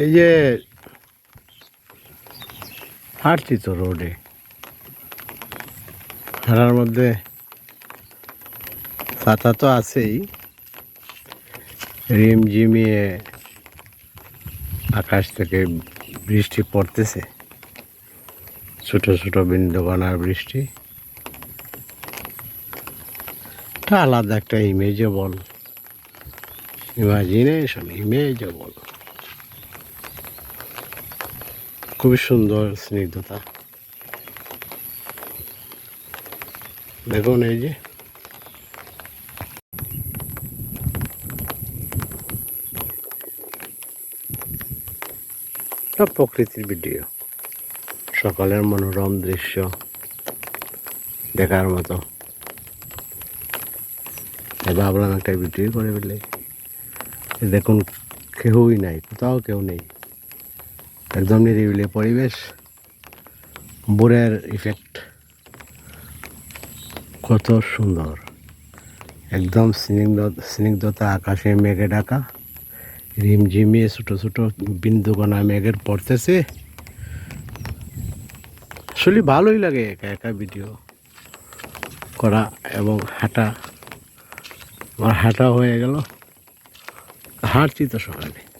এই যে হাঁটছি তো রোডে। হাঁটার মধ্যে ছাতা তো আছেই। রিমঝিমিয়ে আকাশ থেকে বৃষ্টি পড়তেছে। ছোট ছোট বিন্দুকণার বৃষ্টি। আলাদা একটা ইমেজেবল ইমাজিনেশন ইমেজেবল খুবই সুন্দর স্নিগ্ধতা। দেখুন এই যে। প্রকৃতির ভিডিও। সকালের মনোরম দৃশ্য দেখার মতো। ভাবলাম একটা ভিডিও করে ফেলে। দেখুন কেউই নাই, কোথাও কেউ নেই। একদম নিরিবিলি পরিবেশ। বোরের ইফেক্ট কত সুন্দর। একদম স্নিগ্ধ, স্নিগ্ধতা, আকাশে মেঘে ডাকা রিমঝিমিয়ে ছোটো ছোটো বিন্দুকণা মেঘের পড়তেছে। আসলে ভালোই লাগে একা একা ভিডিও করা এবং হাঁটা। আমার হাঁটা হয়ে গেল। হাঁটছি তো সকালে।